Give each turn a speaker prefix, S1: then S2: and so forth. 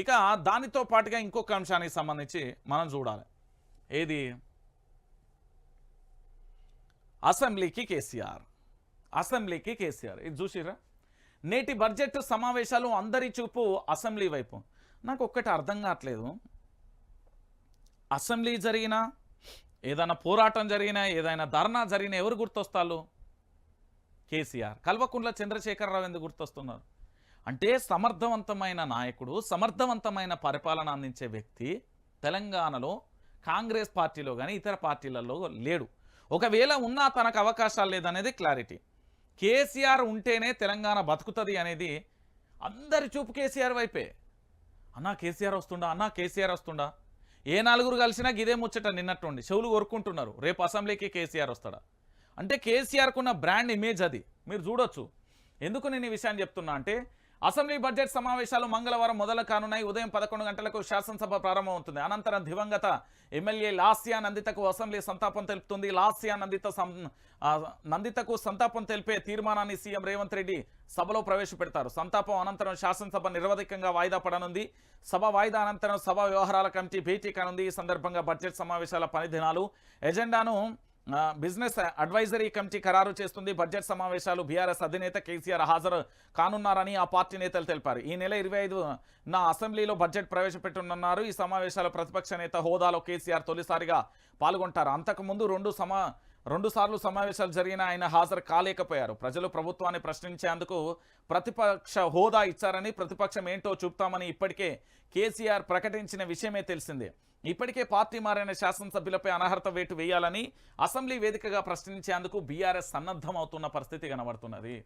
S1: ఇక దానితో పాటుగా ఇంకొక అంశానికి సంబంధించి మనం చూడాలి. ఏది? అసెంబ్లీకి కేసీఆర్. అసెంబ్లీకి కేసీఆర్. ఇది చూసిరా నేటి బడ్జెట్ సమావేశాలు అందరి చూపు అసెంబ్లీ వైపు. నాకు ఒక్కటి అర్థం కావట్లేదు. అసెంబ్లీ జరిగినా ఏదైనా పోరాటం జరిగినా ఏదైనా ధర్నా జరిగినా ఎవరు గుర్తొస్తారు? కేసీఆర్. కల్వకుంట్ల చంద్రశేఖరరావు ఎందుకు గుర్తొస్తున్నారు? అంటే సమర్థవంతమైన నాయకుడు సమర్థవంతమైన పరిపాలన అందించే వ్యక్తి తెలంగాణలో కాంగ్రెస్ పార్టీలో కానీ ఇతర పార్టీలలో లేడు. ఒకవేళ ఉన్నా తనకు అవకాశాలు లేదనేది క్లారిటీ. కేసీఆర్ ఉంటేనే తెలంగాణ బతుకుతుంది అనేది అందరి చూపు కేసీఆర్ వైపే. అన్నా కేసీఆర్ వస్తుండా అన్నా కేసీఆర్ వస్తుండా? ఏ నలుగురు కలిసినా గిదే ముచ్చట నిన్నట్టుండి. చెవులు కొరుకుంటున్నారు రేపు అసెంబ్లీకి కేసీఆర్ వస్తాడా? అంటే కేసీఆర్కున్న బ్రాండ్ ఇమేజ్ అది. మీరు చూడొచ్చు. ఎందుకు నేను ఈ విషయాన్ని చెప్తున్నా అంటే అసెంబ్లీ బడ్జెట్ సమావేశాలు మంగళవారం మొదలు కానున్నాయి. ఉదయం పదకొండు గంటలకు శాసనసభ ప్రారంభమవుతుంది. అనంతరం దివంగత ఎమ్మెల్యే లాస్యా నందితకు అసెంబ్లీ సంతాపం తెలుపుతుంది. లాస్యా నందిత సం- నందితకు సంతాపం తెలిపే తీర్మానాన్ని సీఎం రేవంత్ రెడ్డి సభలో ప్రవేశపెడతారు. సంతాపం అనంతరం శాసనసభ నిరవధికంగా వాయిదా పడనుంది. సభ వాయిదా అనంతరం సభ వ్యవహారాల కమిటీ భేటీ కానుంది. ఈ సందర్భంగా బడ్జెట్ సమావేశాల పని దినాలు ఎజెండాను బిజినెస్ అడ్వైజరీ కమిటీ ఖరారు చేస్తుంది. బడ్జెట్ సమావేశాలు బీఆర్ఎస్ అధినేత కేసీఆర్ హాజరు కానున్నారని ఆ పార్టీ నేతలు తెలిపారు. ఈ నెల ఇరవై ఐదు నా అసెంబ్లీలో బడ్జెట్ ప్రవేశపెట్టనున్నారు. ఈ సమావేశాల ప్రతిపక్ష నేత హోదాలో కేసీఆర్ తొలిసారిగా పాల్గొంటారు. అంతకుముందు రెండు సమా రెండు సార్లు సమావేశాలు జరిగిన ఆయన హాజరు కాలేకపోయారు. ప్రజలు ప్రభుత్వాన్ని ప్రశ్నించేందుకు ప్రతిపక్ష హోదా ఇచ్చారని ప్రతిపక్షం ఏంటో చూపుతామని ఇప్పటికే కేసీఆర్ ప్రకటించిన విషయమే తెలిసిందే. ఇప్పటికే పార్టీ మారిన శాసనసభ్యులపై అనర్హత వేటు వేయాలని అసెంబ్లీ వేదికగా ప్రశ్నించేందుకు బీఆర్ఎస్ సన్నద్ధం అవుతున్న పరిస్థితి కనబడుతున్నది.